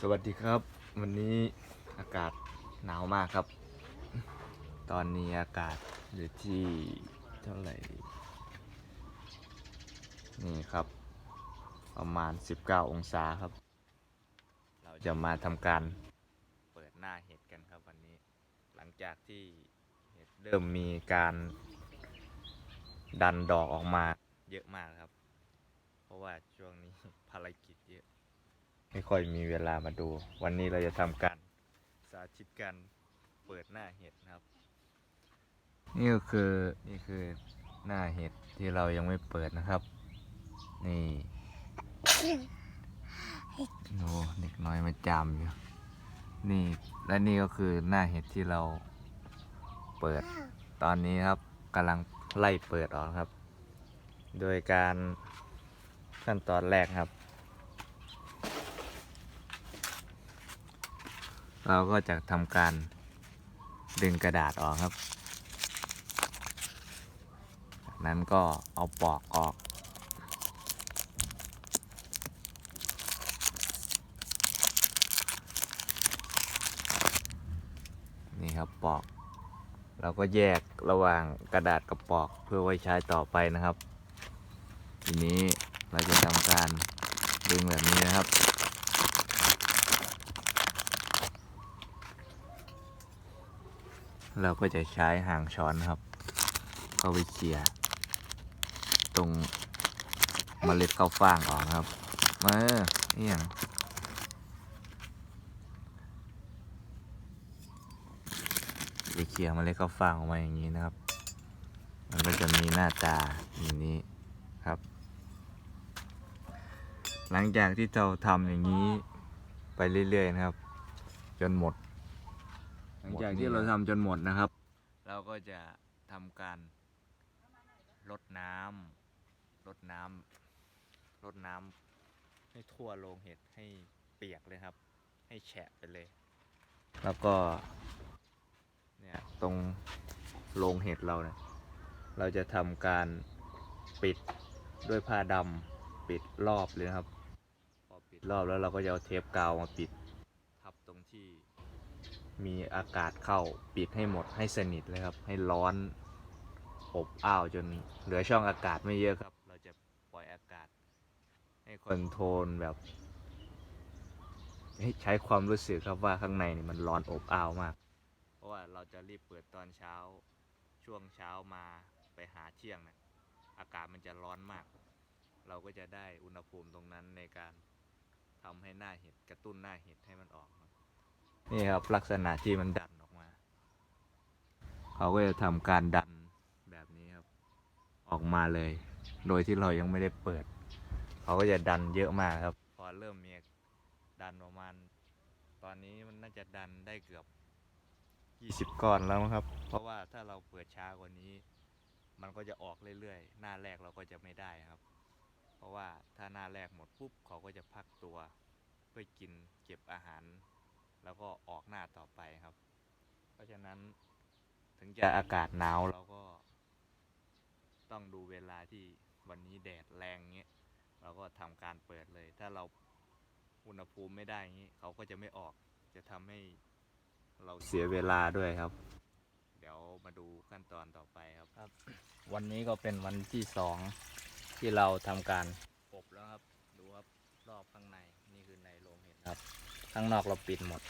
สวัสดีครับ วันนี้อากาศหนาวมากครับ ตอนนี้อากาศอยู่ที่เท่าไหร่ นี่ครับ ประมาณ 19 องศาครับ เราจะมาทำการเปิดหน้าเห็ดกันครับวันนี้ หลังจากที่เห็ดเริ่มมีการดันดอกออกมาเยอะมากครับ เพราะว่าช่วงนี้ภารกิจเยอะ ไม่ค่อยมีเวลามาดู วันนี้เราจะทำการสาธิตการเปิดหน้าเห็ดนะครับ นี่ก็คือนี่คือหน้าเห็ดที่เรายังไม่เปิดนะครับ นี่โอ้เด็กน้อยมาจามอยู่นี่และนี่ก็คือหน้าเห็ดที่เราเปิดตอนนี้ครับกำลังไล่เปิดออกครับ โดยการขั้นตอนแรกครับ เราก็จะทำการดึงกระดาษออกครับ จากนั้นก็เอาปอกออก นี่ครับปอก เราก็แยกระหว่างกระดาษกับปอกเพื่อไว้ใช้ต่อไปนะครับ ทีนี้เราจะทำการดึงแบบนี้นะครับ เราก็จะใช้หางช้อนนะครับ เข้าไปเขี่ยตรงเมล็ดข้าวฟ่างออกนครับมาเอี่ยงจะเขี่ยเมล็ดข้าวฟ่างออกมาอย่างนี้นะครับ มันก็จะมีหน้าตาอย่างนี้ครับ หลังจากที่เราทำอย่างนี้ไปเรื่อยๆนะครับ จนหมด จากที่เราทำจนหมดนะครับ เราก็จะทำการลดน้ำลดน้ำลดน้ำให้ทั่วโรงเห็ดให้เปียกเลยครับ ให้แฉะไปเลย แล้วก็เนี่ยตรงโรงเห็ดเราเนี่ยเราจะทำการปิดด้วยผ้าดำปิดรอบเลยครับ พอปิดรอบแล้วเราก็จะเอาเทปกาวมาปิด ทับตรงที่ มีอากาศเข้าปิดให้หมดให้สนิทเลยครับ ให้ร้อนอบอ้าวจนเหลือช่องอากาศไม่เยอะครับ เราจะปล่อยอากาศ ให้คอนโทรลแบบให้ใช้ความรู้สึกครับว่าข้างในนี่มันร้อนอบอ้าวมาก เพราะว่าเราจะรีบเปิดตอนเช้าช่วงเช้ามาไปหาเที่ยงนะอากาศมันจะร้อนมาก เราก็จะได้อุณหภูมิตรงนั้นในการทำให้หน้าเห็ดกระตุ้นหน้าเห็ดให้มันออก นี่ครับลักษณะที่มันดันออกมา เขาก็จะทำการดันแบบนี้ครับ ออกมาเลย โดยที่เรายังไม่ได้เปิด เขาก็จะดันเยอะมากครับ พอเริ่มมีดันประมาณ ตอนนี้มันน่าจะดันได้เกือบ 20 ก้อนแล้วครับ เพราะว่าถ้าเราเปิดช้ากว่านี้ มันก็จะออกเรื่อยๆ หน้าแรกเราก็จะไม่ได้ครับ เพราะว่าถ้าหน้าแรกหมดปุ๊บเขาก็จะพักตัว เพื่อกินเก็บอาหาร แล้วก็ออกหน้าต่อไปครับ เพราะฉะนั้นถึงจะอากาศหนาวเราก็ ต้องดูเวลาที่วันนี้แดดแรงเงี้ยเราก็ทำการเปิดเลย ถ้าเราอุณหภูมิไม่ได้งี้เขาก็จะไม่ออก จะทำให้เราเสียเวลาด้วยครับ เดี๋ยวมาดูขั้นตอนต่อไปครับครับ วันนี้ก็เป็นวันที่สองที่เราทำการอบแล้วครับ ดูครับรอบข้างในนี่คือในโรงเห็ดครับ ข้างนอกเราปิดหมด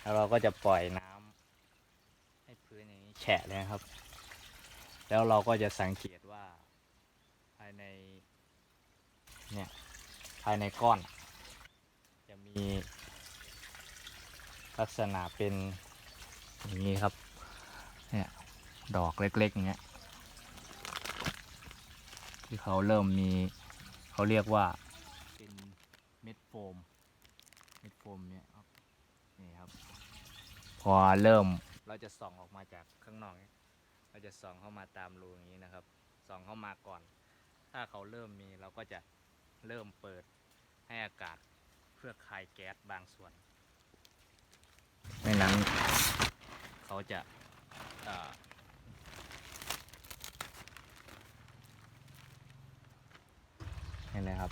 แล้วเราก็จะปล่อยน้ำให้พื้นอย่างนี้แฉะเลยนะครับ แล้วเราก็จะสังเกตว่า ภายใน เนี่ย ภายในก้อน จะมีลักษณะเป็นอย่างนี้ครับ เนี่ย ดอกเล็กๆอย่างเงี้ย ที่เขาเริ่มมี เขาเรียกว่าเป็นเม็ดโฟม มเนี่ยครับนี่ครับ พอเริ่มเราจะส่องออกมาจากข้างนอกเนี่ยเราจะส่องเข้ามาตามรูอย่างนี้นะครับ ส่องเข้ามาก่อน ถ้าเขาเริ่มมีเราก็จะเริ่มเปิดให้อากาศเพื่อคายแก๊สบางส่วน ไม่นั้น เขาจะเอ่อนี่นะครับ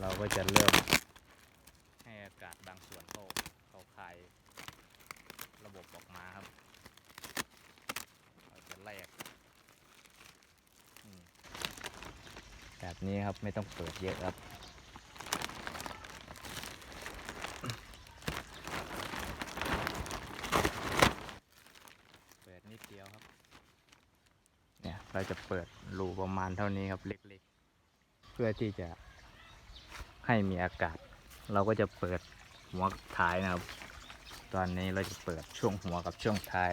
เราก็จะเริ่ม อากาศบางส่วนเขาเขาคายระบบออกมาครับเราจะแลกแบบนี้ครับไม่ต้องเปิดเยอะครับเปิดนิดเดียวครับ เนี่ยเราจะเปิดรูประมาณเท่านี้ครับเล็กๆ เพื่อที่จะให้มีอากาศ เราก็จะเปิดหัวท้ายนะครับ ตอนนี้เราจะเปิดช่วงหัวกับช่วงท้าย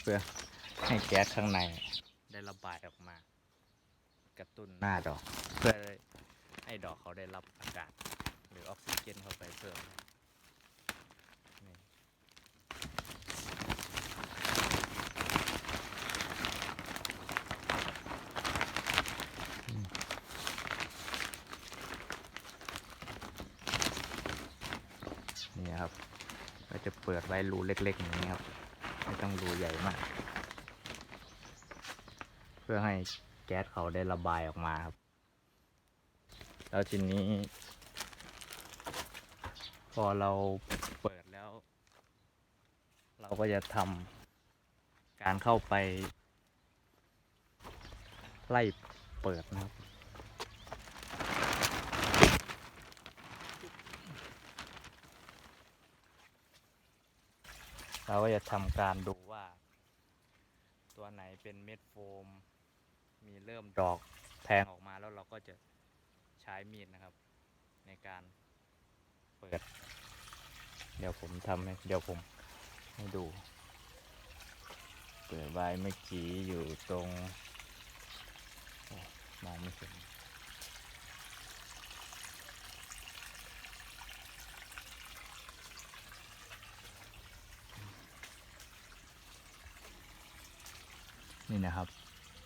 เพื่อให้แก๊สข้างในได้ระบายออกมา กระตุ้นหน้าดอก เพื่อให้ดอกเขาได้รับอากาศ หรือออกซิเจนเข้าไปเพิ่มนี่ นี่ครับ ก็จะเปิดไว้รูเล็กๆอย่างนี้ครับ ไม่ต้องรูใหญ่มาก เพื่อให้แก๊สเขาได้ระบายออกมาครับ แล้วทีนี้ พอเราเปิดแล้ว เราก็จะทำการเข้าไป ไล่เปิดนะครับ เราก็จะทำการดูว่า ตัวไหนเป็นเม็ดโฟม มีเริ่มดอกแทงออกมาแล้วเราก็จะใช้มีดนะครับ ในการเปิด เดี๋ยวผมทำให้เดี๋ยวผมให้ดู เปิดไว้เมื่อกี้อยู่ตรงมองไม่เห็น นี่นะครับ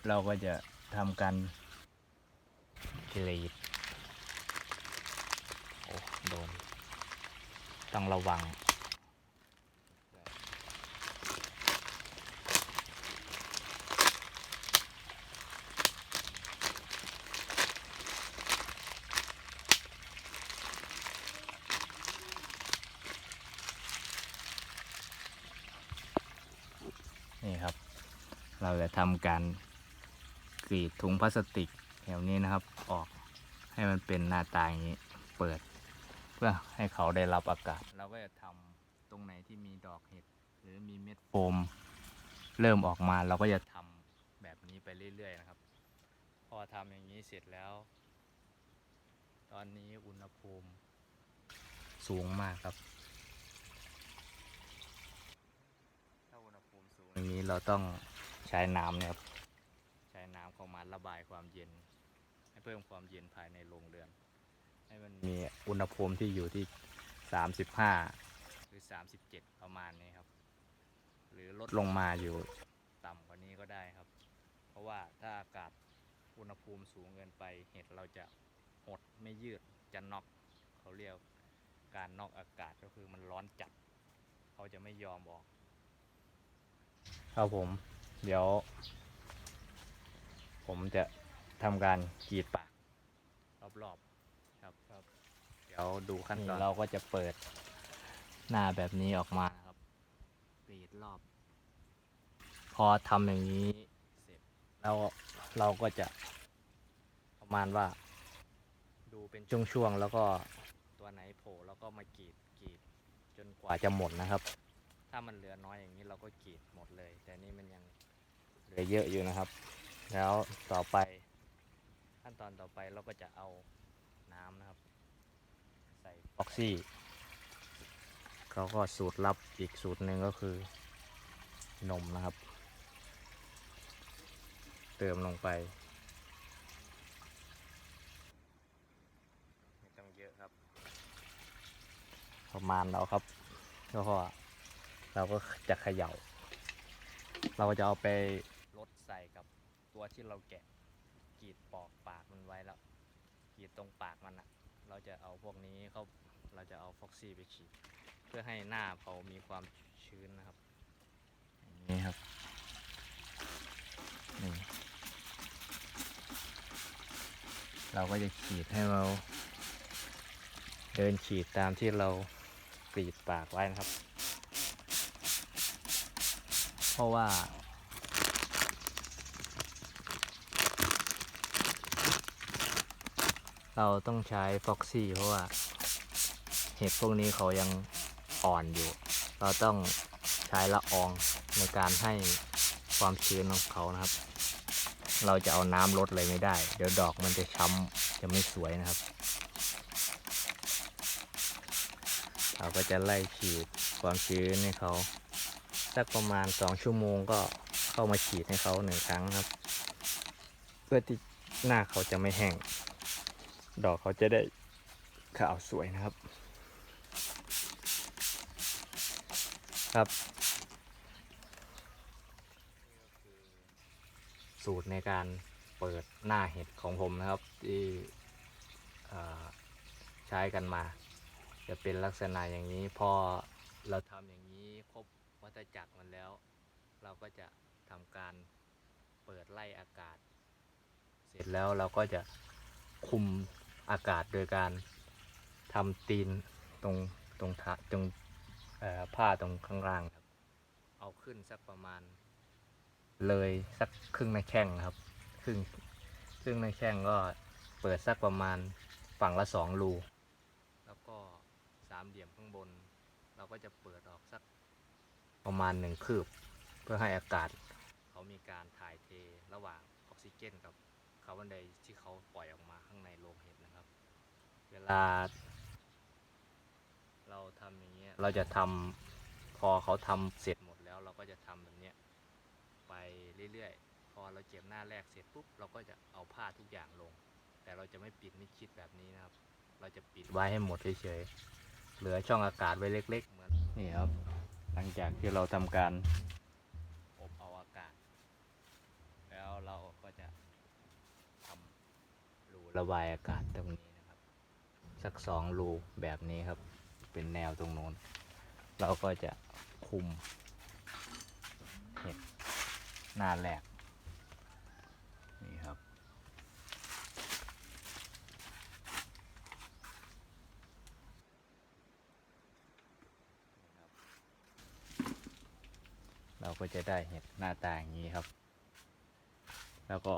เราก็จะทำการกรีดโอ้โดน ต้องระวัง เราจะทำการกรีดถุงพลาสติกแถวนี้นะครับออกให้มันเป็นหน้าตาอย่างนี้เปิด เพื่อให้เขาได้รับอากาศ เราก็จะทำตรงไหนที่มีดอกเห็ดหรือมีเม็ดโฟม เริ่มออกมาเราก็จะทำแบบนี้ไปเรื่อยๆนะครับ พอทำอย่างนี้เสร็จแล้ว ตอนนี้อุณหภูมิสูงมากครับ ถ้าอุณหภูมิสูงอย่างนี้เราต้อง ใช้น้ำเนี่ยครับใช้น้ำเข้ามาระบายความเย็น ให้เพิ่มความเย็นภายในโรงเรือน ให้มันมีอุณหภูมิที่อยู่ที่ 35 หรือ 37 ประมาณนี้ครับ หรือลดลงมาอยู่ต่ำกว่านี้ก็ได้ครับ เพราะว่าถ้าอากาศอุณหภูมิสูงเกินไปเห็ดเราจะหดไม่ยืดจะน็อกเขาเรียกการน็อกอากาศก็คือมันร้อนจัด เขาจะไม่ยอมออก ครับผม เดี๋ยว ผมจะทำการกรีดปากรอบๆครับครับ เดี๋ยวดูขั้นตอนเราก็จะเปิดหน้าแบบนี้ออกมาครับกรีดรอบ พอทำอย่างนี้เสร็จแล้วเราก็จะประมาณว่า ดูเป็นช่วงๆแล้วก็ตัวไหนโผล่แล้วก็มากรีดกรีดจนกว่าจะหมดนะครับ ถ้ามันเหลือน้อยอย่างนี้เราก็กรีดหมดเลย แต่นี่มันยัง เหลือเยอะอยู่นะครับ แล้วต่อไปขั้นตอนต่อไปเราก็จะเอาน้ำนะครับ ใส่ฟ็อกซี่เขาก็สูตรลับอีกสูตรหนึ่งก็คือนมนะครับ เติมลงไปไม่ต้องเยอะครับ ประมาณเราครับแล้วก็เราก็จะเขย่า เราก็จะเอาไป ใส่กับตัวที่เราแกะกรีดปอกปากมันไว้แล้วกรีดตรงปากมันอะเราจะเอาพวกนี้เขาเราจะเอาฟ็อกซี่ไปฉีดเพื่อให้หน้าเขามีความชื้นนะครับนี้ครับนี่เราก็จะขีดให้เรา เดินฉีดตามที่เรากรีดปากไว้นะครับ เพราะว่า เราต้องใช้ฟ็อกซี่เพราะว่าเห็ดพวกนี้เขายังอ่อนอยู่ เราต้องใช้ละอองในการให้ความชื้นของเขานะครับ เราจะเอาน้ำลดเลยไม่ได้ เดี๋ยวดอกมันจะช้ำจะไม่สวยนะครับ เราก็จะไล่ฉีดความชื้นให้เขาสักประมาณสองชั่วโมงก็เข้ามาฉีดให้เขาหนึ่งครั้งครับ เพื่อที่หน้าเขาจะไม่แห้ง ดอกเขาจะได้ขาวสวยนะครับ ครับ สูตรในการเปิดหน้าเห็ดของผมนะครับ ที่ใช้กันมา จะเป็นลักษณะอย่างนี้พอเราทำอย่างนี้ครบวัฏจักรมันแล้ว เราก็จะทำการเปิดไล่อากาศ เสร็จแล้วเราก็จะคุม อากาศโดยการทำตีนตรงตรงทะตรงผ้าตรงข้างล่างครับ เอาขึ้นสักประมาณ เลยสักครึ่งในแข้งครับ ครึ่งครึ่งในแข้งก็เปิดสักประมาณฝั่งละสองรู แล้วก็สามเหลี่ยมข้างบน เราก็จะเปิดออกสักประมาณหนึ่งคืบ เพื่อให้อากาศ เขามีการถ่ายเทระหว่างออกซิเจนกับคาร์บอนไดออกไซด์ที่เขาปล่อยออกมาข้างในโรงเห็ด เวลา เราทำอย่างเงี้ยเราจะทำพอเขาทำเสร็จหมดแล้ว เราก็จะทำแบบเนี้ยไปเรื่อยๆ พอเราเก็บหน้าแรกเสร็จปุ๊บเราก็จะเอาผ้าทุกอย่างลง แต่เราจะไม่ปิดไม่ชิดแบบนี้นะครับ เราจะปิดไว้ให้หมดเฉยๆเหลือช่องอากาศไว้เล็ก ๆ เหมือนนี่ครับ หลังจากที่เราทำการอบเอาอากาศ แล้วเราก็จะทำรูระบายอากาศตรงนี้ สักสองรูแบบนี้ครับ เป็นแนวตรงโน้น เราก็จะคุมเห็ดหน้าแรกนี่ครับ เราก็จะได้เห็ดหน้าตาอย่างนี้ครับ แล้วก็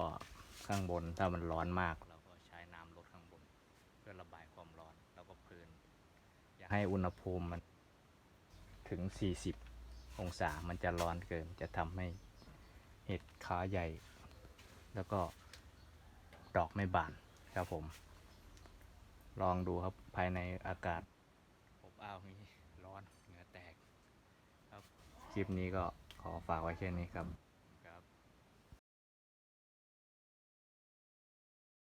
ข้างบนถ้ามันร้อนมาก ให้อุณหภูมิมันถึง 40 องศามันจะร้อนเกิน จะทำให้เห็ดขาใหญ่ แล้วก็ดอกไม่บานครับผม ลองดูครับภายในอากาศอบอ้าวนี้ร้อนเหงื่อแตก ครับคลิปนี้ก็ขอฝากไว้แค่นี้ครับ